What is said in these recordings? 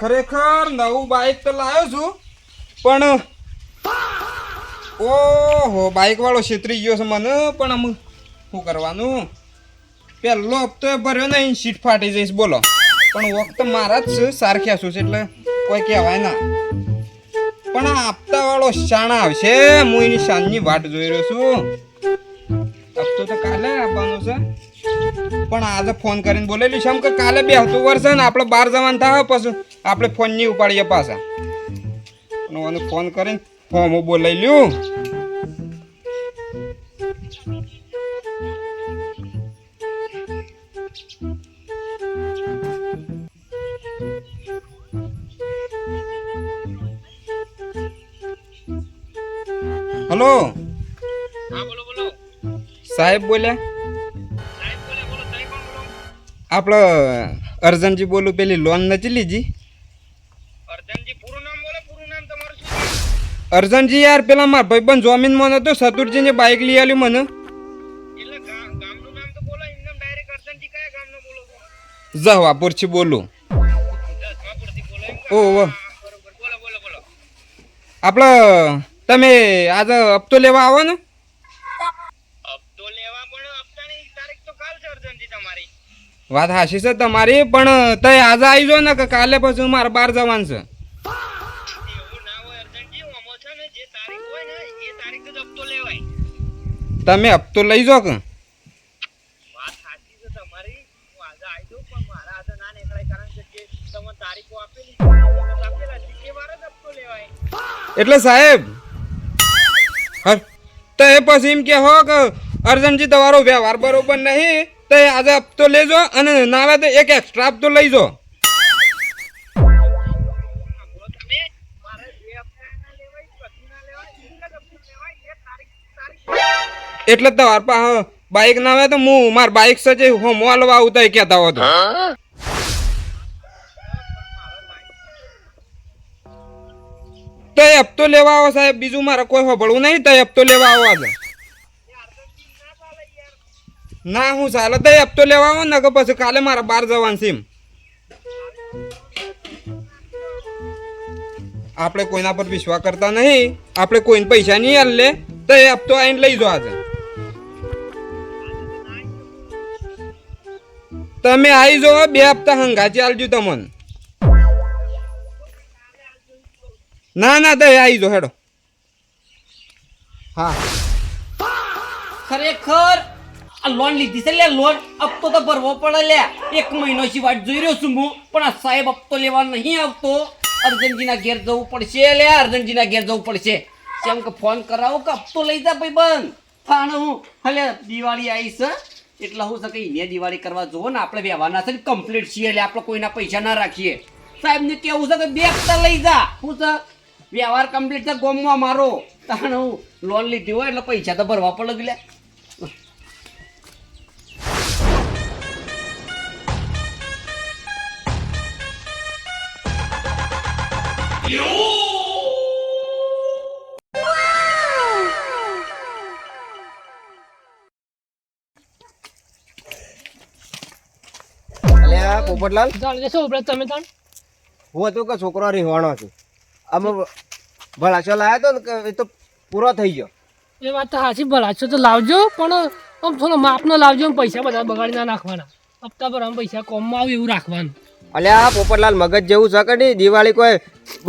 ખરેખર નવું બાઇક તો લાવ્યો છું, પણ ઓહો બાઇક વાળો છેતરી ગયો છે મને, પણ આમ શું કરવાનું? પહેલો હપ્તો ભર્યો ભર્યો નહીં, સીટ ફાટી જઈશ, બોલો. પણ વખત મારા જ સારખ્યા છું એટલે કોઈ કહેવાય ના. પણ આ હપ્તા વાળો શાણા આવશે, હું એની શાનની વાટ જોઈ રહ્યો છું. હપ્તો તો કાલે આપવાનો છે. પણ આજે ફોન કરીને બોલેલી છે કે કાલે બે હતું વર્ષ ને આપણે બહાર જવાનું થાય પછી આપણે ફોન નહીં ઉપાડીએ પાછા. મને ફોન કરીને ફોર્મ બોલાવી લ્યું. હલો. સાહેબ બોલ્યા? આપણે અર્જનજી બોલું પેલી લોન નથી લીધી? અર્જનજી યાર પેલા મારા ભાઈબંધ જોમીનમાં નતો સતુરજીને બાઇક લઈ આલ્યું મને. એટલે થી તો બોલો ઓ આપણે તમે આજે હપ્તો લેવા આવો ને હપ્તો લેવા પણ હપ્તાની તારીખ તો કાલ છે અર્જનજી તમારી વાત હાશી છે તમારી, પણ તય આજે આવી જાઓ ને કે કાલે પછી મારે બહાર જવાનું છે. જે જ તમે હપ્તો લઈ કે કે? જે જ લેવાય એટલે સાહેબ તો એ પછી એમ કે હો કે અર્જનજી, તમારો વ્યવહાર બરોબર નહીં. તો આજે હપ્તો લેજો અને ના આવે તો એક એક્સ્ટ્રા હપ્તો લઈજો. એટલે તમાર પાસે બાઇક ના આવે તો હું, માર બાઇક સજે હું મોલવા આવું તો કહેતા હો તો. હપ્તો લેવા આવો સાહેબ, બીજું મારે કોઈ હોભળવું નહીં, તો હપ્તો લેવા આવો આજે. ના, હું ચાલે તો હપ્તો લેવા આવો ને કે પછી કાલે મારા બહાર જવાનું છે આપણે કોઈના પર વિશ્વાસ કરતા નહીં. આપણે કોઈને પૈસા નહીં હાલ તો એ હપ્તો આવીને લઈ જાઓ આજે. તમે આવી જાઓ, બે હપ્તા હંગાચી આલજો તમને. ના ના તો આવી જાઓ, હેડો. હા. ખરેખર? લોન લીધી છે લે, લોન હપ્તો તો ભરવો પડે લે. એક મહિનો વાટ જોઈ રહ્યો છું હું, પણ આ સાહેબ હપ્તો લેવા નહીં આવતો. અર્જનજીના ઘેર જવું પડશે લે, અર્જનજીના ઘેર જવું પડશે. કેમ કે ફોન કરાવો કે હપ્તો લઈ જા ભાઈ બંધ થાણ હું. હલે, દિવાળી આવી છે. એટલે હું શકે એને દિવાળી કરવા જોવો ને, આપણે વ્યવહારના છે કમ્પ્લીટ છીએ એટલે આપણે કોઈના પૈસા ના રાખીએ. સાહેબને કેવું છે કે બે હપ્તા લઈ જા. હું છે, વ્યવહાર કમ્પ્લીટ છે, ગોમમાં મારો. તાણ હું, લોન લીધી હોય એટલે પૈસા તો ભરવા પડે લે પોપટલાલ? જાણ જશો ઉપરે તમે તાણ હું હતું કે છોકરો રહેવાનો છું. આમ ભલાશો લાવ્યો તો ને એ તો પૂરો થઈ ગયો. એ વાત તો સાચી ભલાશો તો લાવજો પણ આમ થોડો માપનો લાવજો પૈસા બધા બગાડી ના નાખવાના. હપ્તા પર આમ પૈસા કોમમાં આવે એવું રાખવાનું. અલ્યા પોપટલાલ મગજ જેવું છે કે નહીં? દિવાળી કોઈ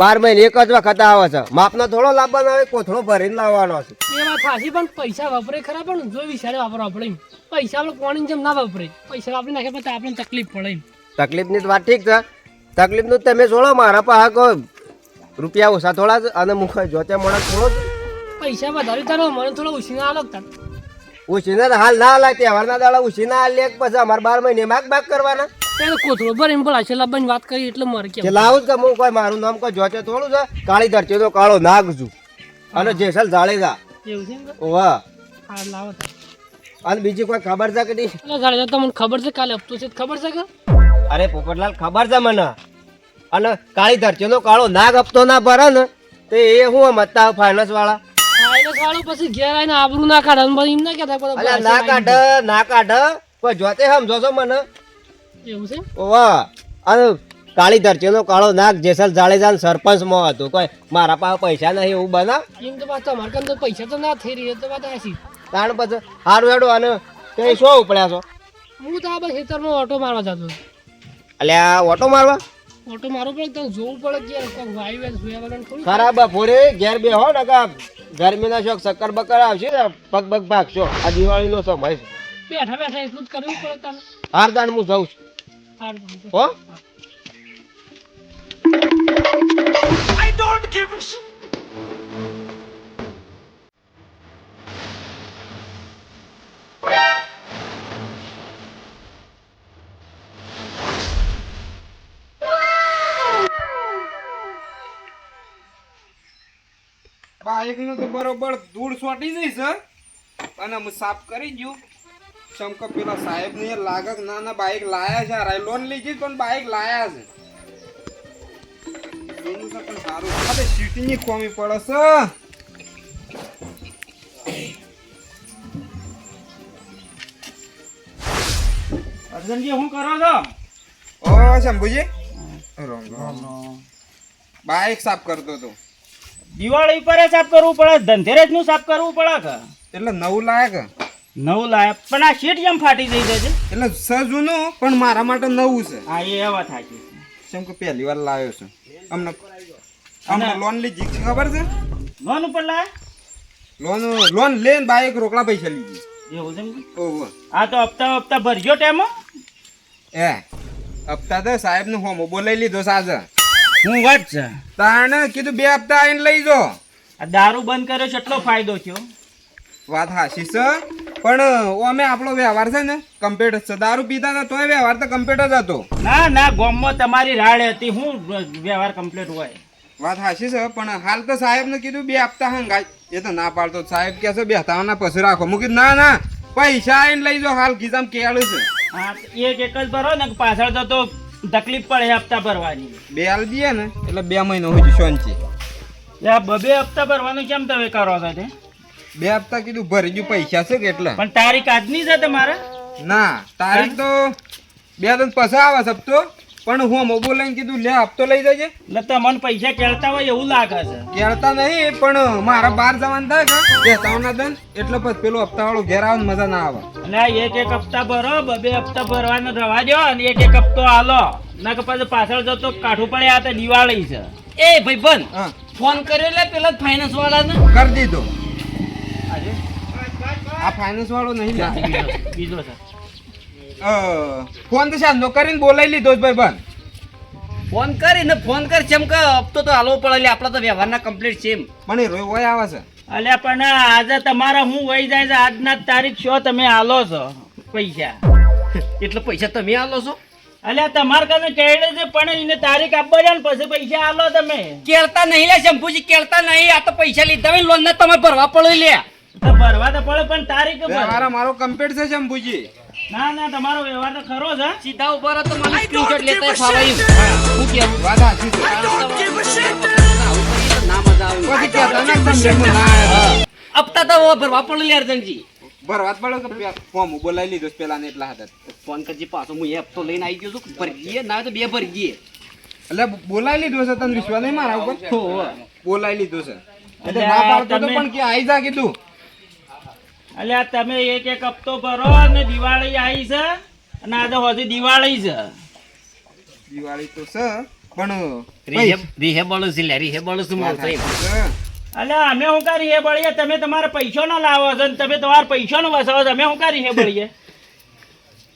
બાર મહિને એક જ વખત આવે છે. માપનો થોડો લાવવાનો આવે કોથળો ભરીને લાવવાનો છે. એમાં ફાંસી પણ પૈસા વાપરે ખરા પણ જો વિચારે વાપરો આપણે પૈસા આપણે કોણી જેમ ના વાપરે. પૈસા વાપરી નાખે પણ આપણને તકલીફ પડે તકલીફની તો વાત ઠીક છે. તકલીફનું તમે જોડો મારા પાસે કોઈ રૂપિયા ઓછા થોડા અને મુખ જોતે મને થોડો પૈસા વધારે તારો મને થોડો ઉછીના આલો ઉછીના હાલ ના લાય તહેવારના દાડા ઉછીના હાલ લે પછી અમારે બાર મહિને માગ બાગ કરવાના. ત્યારે કોથળો ભરે એમ ભલાશો લાવવાની વાત કરી એટલે મારે કે કેમ લાવું કે હું કોઈ મારું નામ કોઈ જોચે થોડું છે કાળી ધરતી તો કાળો નાગ છું. અને જેસલ જાળેજા એવું છે એમ કે? હા લાવો અને બીજી કોઈ ખબર છે કે નહીં? એટલે જાણે તમને ખબર છે કાલે હપ્તો છે? ખબર છે કે? અરે પોપટલાલ ખબર છે મને. અને કાળી ધરતીનો કાળો નાગ હપ્તો ના ભરે ને તે એ હું મતતા ફાઇનાન્સ વાળા? ફાઇનસ વાળો પછી ઘેર આવીને આબરૂ ના કાઢે એમ ના કહેતા ના કાઢ ના કાઢ. કોઈ જોતે સમજો છો મને? એવું છે? અને કાળી ધરતીનો કાળો નાક જેસલ જાડેજા સરપંચમાં હતું. કોઈ મારા પાસે પૈસા નહીં એવું બના? એમ તો વાત તમારે કામ તો પૈસા તો ના થઈ રહ્યો તો વાત આસી તાણ પછી સારું હેડો અને તે શો ઉપડ્યા છો? હું તો આ બસ ખેતરમાં ઓટો મારવા જતો. અલ્યા ઓટો મારવા? ઓટો મારો પડે તો જોવું પડે કે કોઈક વાયુ વાયુ જોયા વગર થોડું ખરા બપોરે ઘેર બે હો ને કા ગરમીના શોખ શક્કર બક્કર આવશે ને પગ પગ ભાગશો. આ દિવાળીનો સમય છે. બેઠા બેઠા એટલું જ કરવું પડે તને હાર તાણ હું જઉં છું. સારું બાઈકનું તો બરોબર ધૂળ સોટી જઈશ હં? અને હું સાફ કરી ગયું ચમક પેલા સાહેબ ને લાગે ના ના બાઈક લાયા છે હારા. લોન લીધી પણ બાઈક લાયા છે. પણ સારું. સીટની ખોમી પડે છે. અર્જનજી શું કરો છો? ઓ શંભુજી રામ રામ. સાફ કરતો તો દિવાળી પર સાફ કરવું પડે ધનતેરસનું સાફ કરવું પડે એટલે નવું લાયક નવું લાયા પણ આ શીટ જેમ ફાટી જઈ છે? એટલે સજુનું પણ મારા માટે નવું છે. હા એ એવા થાય છે. કેમ કે પહેલી વાર લાવ્યો છું. અમને અમને લોન લીધી છે ખબર છે? લોન ઉપર લાયા? લોન લોન લઈને બાઈક રોકડા પૈસા લીધી. એવું છે ઓહો. આ તો હપ્તા હપ્તા ભરજો ટેમો એ હપ્તા તો સાહેબનું હોમો બોલાવી લીધો સાજે હું વાત છે? તાણે કીધું બે હપ્તા આવીને લઈ જો. આ દારૂ બંધ કર્યો છે એટલો ફાયદો થયો વાત હાશી છે. પણ અમે આપણો વ્યવહાર છે ને કમ્પ્લીટ છે. દારૂ પીતા હતા તોય વ્યવહાર તો કમ્પ્લીટ જ હતો. ના ના ગોમમાં તમારી રાડ હતી. હું વ્યવહાર કમ્પ્લીટ હોય. વાત હાશી છે પણ હાલ તો સાહેબ ને કીધું બે હપ્તા હંગાય. એ તો ના પાડતો. સાહેબ કે છે બે હપ્તાના પછી રાખો. મૂકી ના ના પૈસા આવીને લઈ જાઓ હાલ ગીજામ કેળું છે. હા એક એક જ ભરો ને પાછળ તો તો તકલીફ પડે હપ્તા ભરવાની. બે હાલ દઈએ ને એટલે બે મહિનો હોય શાંતિ બબે હપ્તા ભરવાનું કેમ તમે કરો છો તે? બે હપ્તા કીધું ભરી ગયું પૈસા છે કે એટલે પણ તારીખ આજની છે તમારે? ના તારીખ તો બે દિન પછી આવે હપ્તો. પણ હું મોબાઈલ લઈને કીધું લે હપ્તો લઈ જજે. એટલે તમને પૈસા કેળતા હોય એવું લાગે છે. કેળતા નહીં પણ મારા બહાર જવાનું થાય કે બેસવાના દન એટલે પછી પેલો હપ્તા વાળો ઘેર આવે મજા ના આવે. એટલે એક એક હપ્તા ભરો બબે હપ્તા ભરવાનો રવા દો અને એક એક હપ્તો હાલો ના કે પછી પાછળ જતો કાઠું પડે આ તો દિવાળી છે. એ ભાઈ બંધ હા. ફોન કર્યો લે પેલા ફાઇનાન્સ વાળાને? કરી દીધો. આ ફાઇનાન્સ વાળો નહીં લે. બીજો છે ફોન તો સાંજનો કરીને બોલાવી લીધો જ ભાઈ બન. ફોન કરીને ફોન કર જેમ કે હપ્તો તો હાલવો પડે લે આપણા તો વ્યવહારના કમ્પ્લીટ છે એમ. પણ એ રોય આવે છે. અલ્યા પણ આજે તમારા હું વહી જાય છે આજના જ તારીખ છો તમે હાલો છો. પૈસા. એટલે પૈસા તમે આલો છો? અલ્યા તમારે કને કહેડે છે પણ એને તારીખ આપવા જાય ને પછી પૈસા હાલો તમે. કેળતા નહીં લે શંભુજી કેળતા નહીં. આ તો પૈસા લીધા હોય લોન ને તમે ભરવા પડે લે. તો ભરવા તો પડે પણ તારીખ ભર. મારો કમ્પ્લીટ છે શંભુજી ના ના તમારો વ્યવહાર તો ખરો છે સીધા ઊભા રહો તો મને સ્ક્રીનશોટ લેતા ફાવાઈ હું કે વાત સાચી છે. તો ના મજા આવે. પછી કે તને તમને ના આવે. હપ્તા તો ભરવા પડે લે અર્જનજી ભરવા પડે કે ફોર્મ બોલાવી લીધો પેલા ને એટલા હતા ફોન કરજે પાછો હું એપ તો લઈને આવી ગયો છું. ભરી ગઈએ ના તો બે ભરી ગયે એટલે બોલાવી લીધો છે તને વિશ્વાસ નહીં મારા ઉપર? બોલાવી લીધો છે. એટલે એટલે ના પાડતો તો પણ કે આઈ જા કીધું. અલ્યા તમે એક એક હપ્તો ભરો અને દિવાળી આવી છે અને આજે હજી દિવાળી છે. દિવાળી તો છે પણ રીહે રીહે છે લે રીહે બોલું છું મારું તો અલ્યા અમે હું કા હે બળીએ તમે તમારે પૈસો ન લાવો છો અને તમે તમારા પૈસો નો વસાવો છો. અમે હું કા હે બળીએ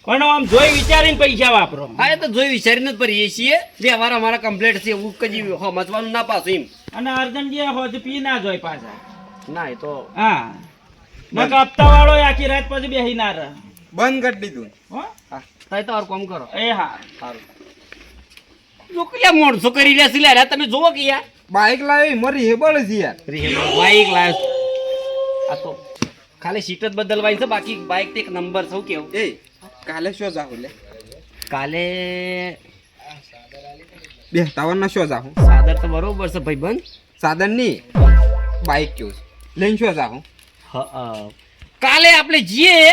પણ આમ જોઈ વિચારીને પૈસા વાપરો. હા એ તો જોઈ વિચારીને જ ભરીએ છીએ. વ્યવહાર અમારા કમ્પ્લેટ છે એવું કજી સમજવાનું ના પાછું એમ. અને અર્જનજી હોજ પી ના જોઈ પાછા. ના એ તો હા. નક હપ્તા વાળો આખી રાત પછી બેહી ના રહે બંધ કરી દીધું. હો? થાય તો હારું કામ કરો. એ હા. સારું જોકલ્યા મોણસો કરી રહ્યા છે લે અરે તમે જોવો કે યાર. બાઇક લાવી મરી હેબળ છે યાર. રીહે બાઈક લાવ આ તો ખાલી સીટ જ બદલવાની છે બાકી બાઈક તો એક નંબર સૌ કેવું. એ કાલે શું જાવ લે? કાલે બે તાવરના શું જાવ સાદર તો બરોબર છે ભાઈબંધ. સાદરની બાઇક કેવું છે? લઈને શું અ, કાલે આપણે જઈએ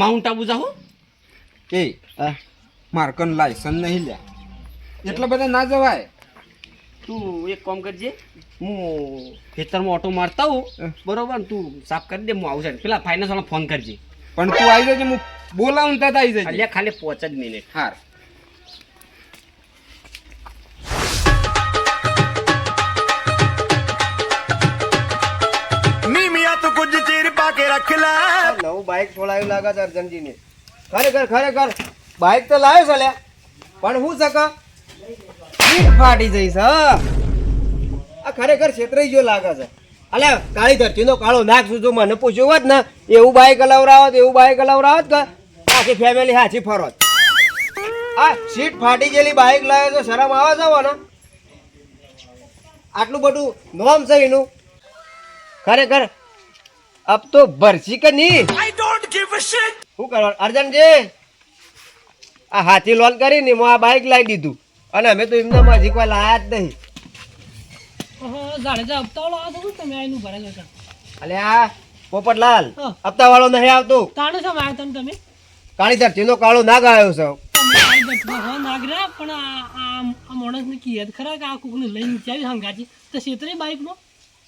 માઉન્ટ આબુ જાઓ એ મારકન લાયસન્સ નહીં લ્યા. એટલા બધા ના જવાય. તું એક કામ કરજે. હું ખેતરમાં ઓટો મારતા હું. બરોબર? તું સાફ કરી દે હું આવું છે. પેલા ફાઇનાન્સ વાળા ફોન કરજે. પણ તું આવી જજે હું બોલાવું ત્યાં આવી જજે. ખાલી પાંચ જ મિનિટ હાર. નવું બાઇક લાગે છે અર્જનજીને. ખરેખર ખરેખર બાઇક તો લાવ્યો છે પણ હું સક સીટ ફાટી જઈશ હા. આ ખરેખર છેતરાઈ ગયો લાગે છે. અલ્યા, કાળી ધરતીનો કાળો નાક જો મને પૂછ્યું હોત ને, એવું બાઇક અલાવરાવત એવું બાઇક અલાવરાવત કે આખી ફેમિલી હાથી ફરો આ સીટ ફાટી ગયેલી બાઇક લાવે તો શરમ આવે છે ને આટલું બધું નોમ છે એનું. ખરેખર અબ તો ભરસી કે નહીં શું કરવાનું અર્જનજી? આ હાથી લોન કરીને મેં આ બાઇક લાવી દીધું. અને અમે તો એમના માં કોઈ લાયા જ નહીં. ઓહો, જાડેજા હપ્તાવાળો આ છે તમે આઈનું ભરે જતા અલે આ પોપટલાલ હા. હપ્તા વાળો નહીં આવતો. તાણે છો આવ્યા તમે તમે? કાળી ધરતીનો કાળો નાગ આવ્યો છે. આઈ હો નાગરા પણ આ આ માણસને કીએ ખરા કે આ કુકને લઈને ચાવી હંગાજી તો છેતરે બાઈકમાં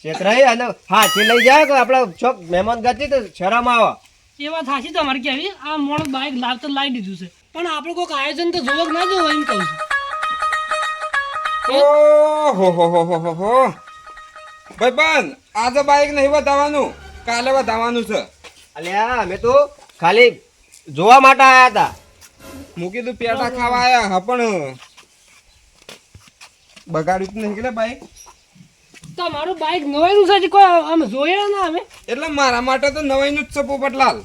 છેતરાઈ અને હાથી લઈ જાય કે આપણે ચોક મહેમાન ગતિ તો શરમ આવે? એ વાત સાચી તમારે કેવી આ માણસ બાઈક લાવતા લાવી દીધું છે. પણ આપણે કોઈક આયોજન તો જોવો ના જોવો એમ કહું છું. ઓહો હો હો હો હો હો ભાઈ બંધ આજે બાઈક નહીં બતાવવાનું કાલે બતાવવાનું છે. અલ્યા અમે તો ખાલી જોવા માટે આવ્યા હતા. મૂકી કીધું પેટા ખાવા આયા. હા પણ બગાડ્યું નહીં કે બાઈક? તમારું બાઈક નવાઈનું છે કોઈ આમ જોયે ના અમે. એટલે મારા માટે તો નવાઈનું જ છે પોપટલાલ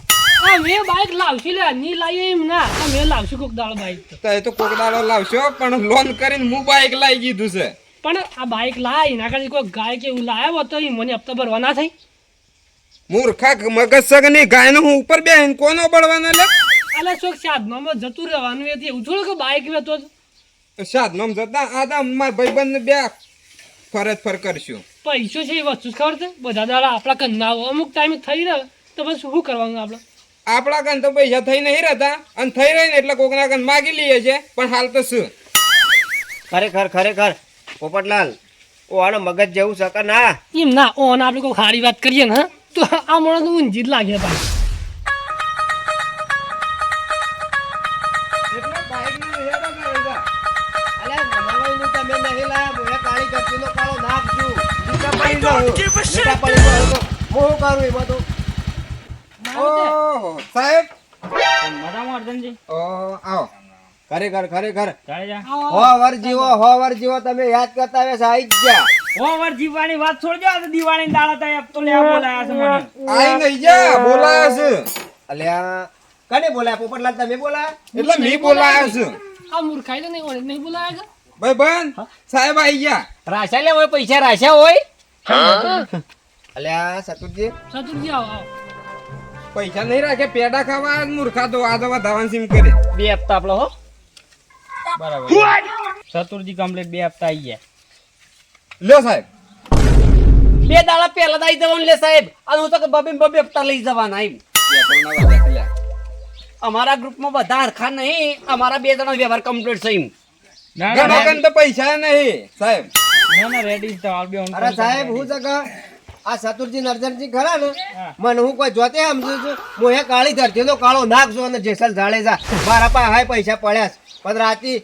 હા મેં બાઈક લાવશી લે ની લાવીએ એમ ના. આ મેં લાવશું કોક દાડો બાઈક તો. એ તો કોક દાડો લાવશો પણ લોન કરીને હું બાઈક લાવી દીધું છે. પણ આ બાઈક લાય એના કરતા કોઈ ગાય કે એવું લાવ્યો હોત તો ઈ મને હપ્તા ભરવા ના થઈ મૂર્ખા મગજ સગની ગાય હું ઉપર બે કોનો બળવાનો લે અલે ચોક સાધનામાં જતું રહેવાનું એ એવું થોડું કે બાઈક વેતો જ સાધનો જતા તા મારા ભાઈબંધ બે ફરજ ફર કરશું. પૈસો છે એ વસ્તુ જ ખબર છે? બધા દાડા આપણા કન્ના હોય. અમુક ટાઈમ થઈ રહ્યો. તો બસ શું કરવાનું આપણે? આપણા કન તો પૈસા થઈ નહીં રહેતા. અને થઈ રહી ને એટલે કોકના કન માગી લઈએ છે પણ હાલ તો શું? ખરેખર ખરેખર. પોપટલાલ ઓ આનો મગજ જેવું છે કે ના? એમ ના ઓન આપણે કોઈ સારી વાત કરીએ ને હા, તો આ માણસ ઊંઝી જ લાગે ભાઈ. હું એમાં તો ઓહો સાહેબ. મજામાં અર્જનજી? આવો. ખરેખર ખરેખર. જાડેજા જીવો હો જીવો તમે યાદ કરતા હવે આઈ ગયા. ઓ જીવવાની વાત છોડજો આ તો દિવાળીની દાડા તય હપ્તો લેવા બોલાયા છે મને. આઈ નહીં જા બોલાયા છે. અલ્યા કને બોલાયા? પોપટલાલ તમે બોલાયા? એટલે મી બોલાયા છે. આ મૂર્ખાઈ તો નહીં ઓળખ નહીં બોલાયા ભાઈ બન સાહેબ આઈ ગયા. રાશા લે હોય પૈસા રાશા હોય. અલ્યા સતુરજી. ચતુર્જી આવો આવો. પૈસા નહીં રાખે પેડા ખાવા મૂર્ખા તો આ દવા વધાવાન સીમ કરે. બે હપ્તા આપણો હો. બરાબર. ચતુર્જી કમ્પ્લીટ બે હપ્તા આવી ગયા. લ્યો સાહેબ. બે દાડા પહેલા દઈ જવાનું લે સાહેબ. અને હું તો બબે બબે હપ્તા લઈ જવાના એમ. અમારા ગ્રુપમાં બધા હરખા નહીં. અમારા બે જણા વ્યવહાર કમ્પ્લીટ છે એમ. ના ના તો પૈસા નહીં. સાહેબ. ના ના રેડી અરે સાહેબ હું કે આ ચતુરજી નરજનજી ખરા ને? મને હું કોઈ જોતે સમજુ છું? હું એ કાળી ધરતીનો કાળો નાગ અને જેસલ જાડેજા. મારા પાસે હાય પૈસા પડ્યા પણ રાતી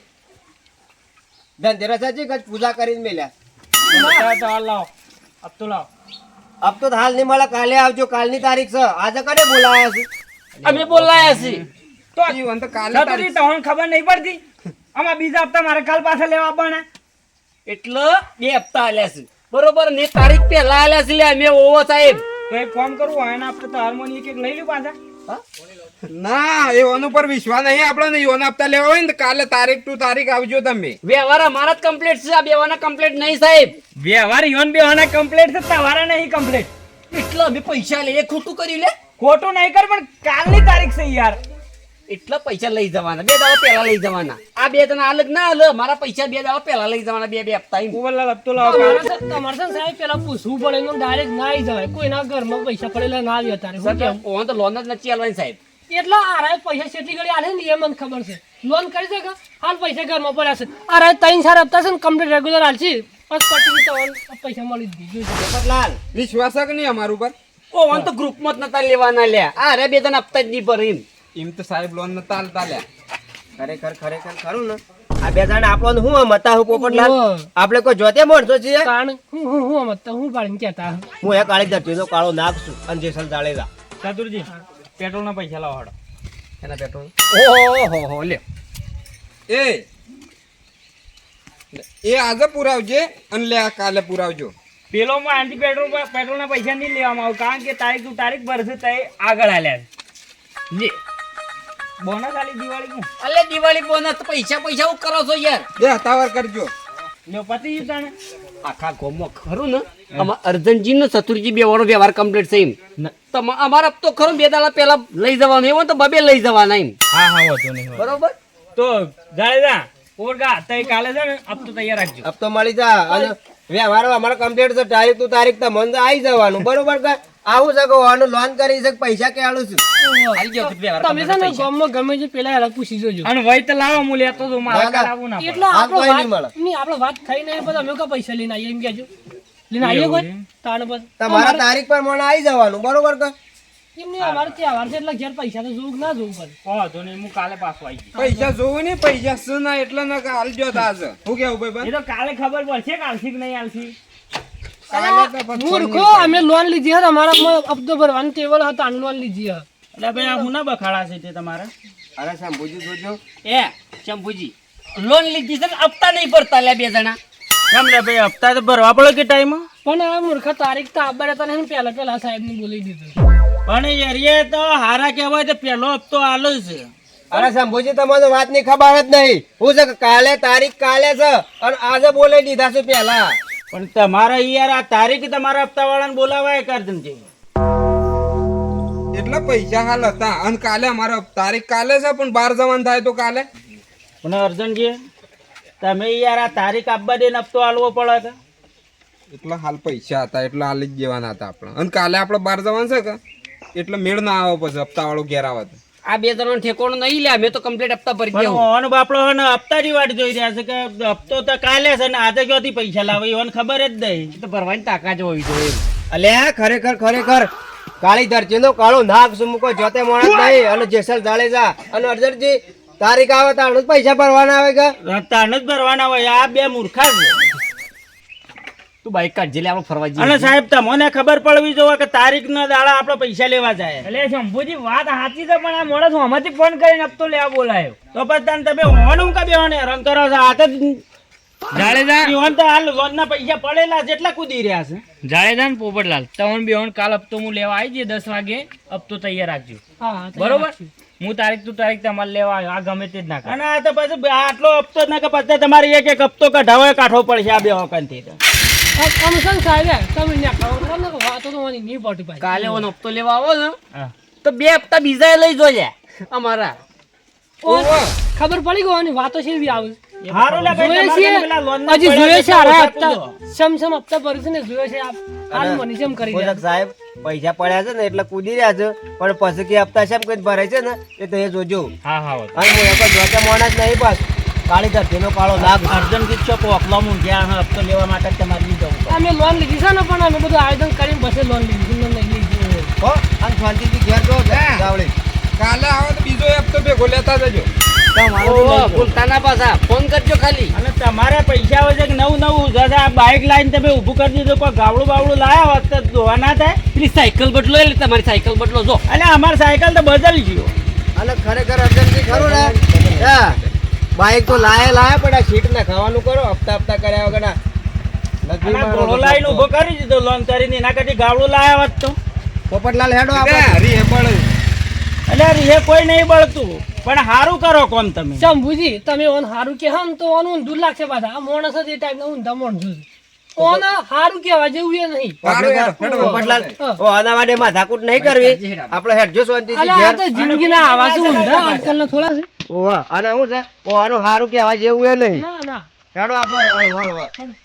ધનતેરસ હતી કે પૂજા કરીને મેલ્યા તો હાલ લાવો. હપ્તો લાવો. અબ તો હાલ નહીં મળે કાલે આવજો. કાલની તારીખ છે. આજે કને બોલાયા છે? અમે બોલાયા છીએ. તો ઈ વન તો કાલે તમને ખબર નહીં પડતી? આમાં બીજા હપ્તા મારે કાલ પાછા લેવા પણ એટલે બે હપ્તા આલ્યા છે. બરોબરની તારીખ પહેલા આલ્યા છે લ્યા અમે ઓવો સાહેબ. તો એક કામ કરવું હોય ને આપણે તો હાર્મોનિયમ એક એક લઈ લ્યું પાછા. ના એઓન ઉપર વિશ્વાસ નહીં આપણે નહીં ઓન આપતા લેવા હોય ને કાલે તારીખ ટુ તારીખ આવજો તમે. વ્યવહાર અમારા જ કમ્પ્લીટ છે આ બેવાના કમ્પ્લીટ નહીં સાહેબ. વ્યવહાર યોન બેવાના કમ્પ્લીટ છે તમારા નહીં કમ્પ્લીટ એટલે અમે પૈસા લઈએ ખોટું કર્યું લે. ખોટું નહીં કર પણ કાલની તારીખ છે યાર. એટલા પૈસા લઈ જવાના. બે દાવા પહેલા લઈ જવાના. આ બે જણા અલગ ના અલગ મારા પૈસા બે દાવા પહેલા લઈ જવાના બે બે હપ્તા. કુંવરલાલ હપ્તો લાવો. તમારે છે- સાહેબ પેલા પૂછવું પડે ડાયરેક્ટ ના આવી જવાય. કોઈના ઘરમાં પૈસા પડેલા ના આવ્યા તારે. ઓન તો લોન જ નથી આલવાની સાહેબ. એટલા આરાય પૈસા છેટલી ઘડી આલે ને એ મને ખબર છે. લોન કરી શકે હાલ પૈસા ઘરમાં પડ્યા છે. આરાય ત્રણ ચાર હપ્તા છે ને કમ્પ્લીટ રેગ્યુલર હાલશે. બસ પટી પૈસા મળી દીધું લાલ વિશ્વાસ કે નહીં અમારું પર ઓ તો ગ્રુપમાં જ નતા લેવાના લે આ રે બે તને હપ્તા જ નહીં ભરે એમ તો સાહેબ લોન નતા તાલ લ્યા. ખરેખર ખરેખર ખરું ને? આ બે જણ આપણો હું મતા હું પોપટલાલ. આપણે કોઈ જોતે મોડતો છીએ? કારણ હું હું હું મતા હું પાડીને કહેતા. હું એ કાળી ધરતીનો કાળો નાગ છું અને જેસલ જાડેજા ચતુરજી પેટ્રોલના પૈસા લાવો હાડો. એના પેટ્રોલ? ઓહો હો લે એ એ આજે પુરાવજે અને લે આ કાલે પુરાવજો. પેલો માં આંટી પેટ્રોલ પેટ્રોલના પૈસા નહીં લેવામાં આવે કારણ કે તારીખ તું તારીખ ભરશે તે આગળ આલ્યા છે. લે બોનસ આલી દિવાળી નું? અલે દિવાળી બોનસ પૈસા પૈસા હું કરો છો યાર? દે હતાવાર કરજો. લ્યો પતિ ગયું આખા ગોમો ખરું ને? અમાર અર્જનજી નો ચતુરજી બે વાળો વ્યવહાર કમ્પ્લીટ થઈ તમા- અમારા તો ખરું બે દાડા પહેલા લઈ જવાનું એવું તો બબે લઈ જવાના એમ. હા હા વાંધો નહીં બરોબર? તો જાડેજા ઓરગા તઈ કાલે છે ને અબ તો તૈયાર રાખજો. હપ્તો મળી જા. અને વ્યવહાર અમારો કમ્પ્લીટ છે. તારીખ તું તારીખ તો મન આવી જવાનું. બરોબર કે? આવું છે કે આનું લોન કરી છે પૈસા કે આલું છું તમે છે ને ગામમાં ગમે છે પેલા હેલા પૂછી જોજો. અને વય તો લાવો હું લેતો તો મારા ના, ના. કાલ આવું ના એટલે આપણો મળે. વાત નહીં આપણો વાત થઈ નહીં પછી અમે કા પૈસા લઈને આવીએ એમ કેજો લઈને આવીએ કોઈ? તાણ પર. તમારા તારીખ પર મને આવી જવાનું બરોબર કે? એમ નહીં અમારે તહેવાર છે એટલે ઘેર પૈસા તો જોવું ના જોવું પડે વાંધો નહીં હું કાલે પાછો આવી પૈસા જોવું ને પૈસા શું ના એટલે ના કેવું ભાઈ એ તો કાલે ખબર પડશે કાલથી કે નહીં આલસી મૂર્ખો અમે લોન લીધી હતી અમારા હપ્તો ભરવાનું ટેબલ હતા લોન લીધી હતી એટલે ભાઈ આ હું ના બખાડા છે તે તમારા. અરે શંભુજી જોજો એ શંભુજી લોન લીધી છે ને હપ્તા નહીં ભરતા લે બે જણા. કેમ લે ભાઈ હપ્તા તો ભરવા પડે કે ટાઈમ પણ આ મૂર્ખ તારીખ તો આબર હતા ને પહેલા પહેલા સાહેબ ને બોલી દીધું. પણ યાર તો હારા કહેવાય તો પહેલો હપ્તો આલો જ છે. અરે શંભુજી તમારી વાતની ખબર જ નહીં. હું છે કાલે તારીખ કાલે છે અને આજે બોલી દીધા છે પેલા. પણ તમારા યાર આ તારીખ તમારા હપ્તા વાળાને બોલાવાય કરજનજી એટલા પૈસા હાલ હતા. અને કાલે અમારા તારીખ કાલે છે પણ બહાર જવાનું થાય તો કાલે? પણ અર્જનજી તમે યાર આ તારીખ આપવા દે હપ્તો હાલવો પડે કે એટલા હાલ પૈસા હતા એટલે હાલ જ દેવાના હતા આપણે. અને કાલે આપણે બહાર જવાનું છે કે? એટલે મેળ ના આવે પછી હપ્તા વાળો ઘેર આવે આ બે ત્રણ ઠેકોણ નહીં લે અમે તો કમ્પ્લીટ હપ્તા ભરી પણ દેવું. ઓન બાપડો હન હપ્તા હપ્તાની વાટ જોઈ રહ્યા છે કે હપ્તો તો કાલે છે ને આજે ક્યાંથી પૈસા લાવે ઓન ખબર જ નહીં. તો ભરવાની તાકાત હોવી જોઈએ અલે અલ્યા ખરેખર ખરેખર. કાળી ધરતીનો કાળો નાક સુમુકો મૂકો જોતે માણસ નહીં અને જેસલ જાડેજા અને અર્જનજી તારીખ આવે તો જ પૈસા ભરવાના આવે કે? તાણ જ ભરવાના હોય આ બે મૂર્ખા છે. તું બાઈક કાઢજે લે આપણે ફરવા જઈએ. અને સાહેબ તમને ખબર પડવી જોઈએ કે તારીખ ના દાડા આપણે પૈસા લેવા જાય. એટલે શંભુજી વાત સાચી છે પણ આ મોડસ હમાંથી ફોન કરીને હપ્તો લેવા બોલાયો. તો પછી તને તમે હોન હું કબે હોને? હેરાન કરો છો આ તો જાડેજા. યોન તો હાલ લોન ના પૈસા પડેલા છે એટલા કૂદી રહ્યા છે. જાડેજા ને પોપટલાલ તમને બેહોન કાલ હપ્તો હું લેવા આવી જઈએ દસ વાગે હપ્તો તૈયાર રાખજો. બરોબર? હું તારીખ તું તારીખ તમારે લેવા આવ્યો આ ગમે તે જ ના કરે. અને આ તો પછી આટલો હપ્તો જ ના કે પછી તમારે એક એક હપ્તો કઢાવો કાઢવો પડશે આ બે તો. આ કમિશન સાહેબ તમે ત્યાં કરો ને વાતો તો મને નહીં પડતી ભાઈ કાલે ઓનો હપ્તો લેવા આવો ને. તો બે હપ્તા બીજા લઈ જો લે અમારા ખબર પડી ગઈ આની વાતો છે એવી આવે. હારું લે ભાઈ, છે. ના હજી જોઈએ છે છે, હારા હપ્તા. સમ સમ હપ્તા ભરે છે ને જોઈએ છે આ હાલ મને જેમ કરી દે સાહેબ પૈસા પડ્યા છે ને એટલે કૂદી રહ્યા છે. પણ પછી કે હપ્તા શેમ કઈ ભરાય છે ને એ તો એ જોજો. હા હા. અને હું એક જોતે માણસ નહીં બસ. કાળી ધરતીનો કાળો લાગ અર્જન કીધું અકલામું મૂંઝ્યા હપ્તો લેવા માટે તમારે લઈ જવું અમે લોન લીધી છે ને પણ અમે બધું આયોજન કરીને પછી લોન લીધી. છે નહીં લીધી. હો અને શાંતિથી ઘેર જો જાવળી કાલે આવે તો બીજો હપ્તો ભેગો લેતા જજો. ઓહો, ભૂલતા ના પાછા. ફોન કરજો ખાલી. અને તમારે પૈસા હોય છે કે નવું નવું? દાદા આ બાઇક લાઈન તમે ઊભું કરી દીધું કોઈ ગાવડું બાવડું લાયા હોત તો ધોવા ના થાય? પેલી સાયકલ બદલો એટલે તમારી સાયકલ બદલો જો. અને અમારી સાયકલ તો બદલી ગયો અને ખરેખર અર્જનથી ખરું ને? હા. બાઈક તો લાયા લાયા પણ આ સીટ ને ખાવાનું કરો હપ્તા હપ્તા કર્યા વગર ના. ઘોડો લાઈન ઊભો કરી દીધો લોન કરીને એના કરતી ગાવડું લાયા હોત તો. પોપટલાલ હેડો આપણે. હરી હે એટલે રીહે કોઈ નહીં બળતું પણ સારું કરો કોમ તમે. શંભુજી તમે ઓન હારું કે હમ તો ઓન ઊંધું લાગશે પાછા. આ માણસ જ એ ટાઈપના ઊંધા માણસો છે. ઓન હારું કેવા જેવું એ નહીં. હેડો, હેડો. પોપટલાલ ઓ આના માટે માથાકૂટ નહીં કરવી. આપણે. શાંતિથી જિંદગીના ઊંધા? આજકાલના થોડા છે. ઓવા અને શું છે ઓ આનું સારું કહેવા જેવું એ નહીં. ના ના. હેડો આપણે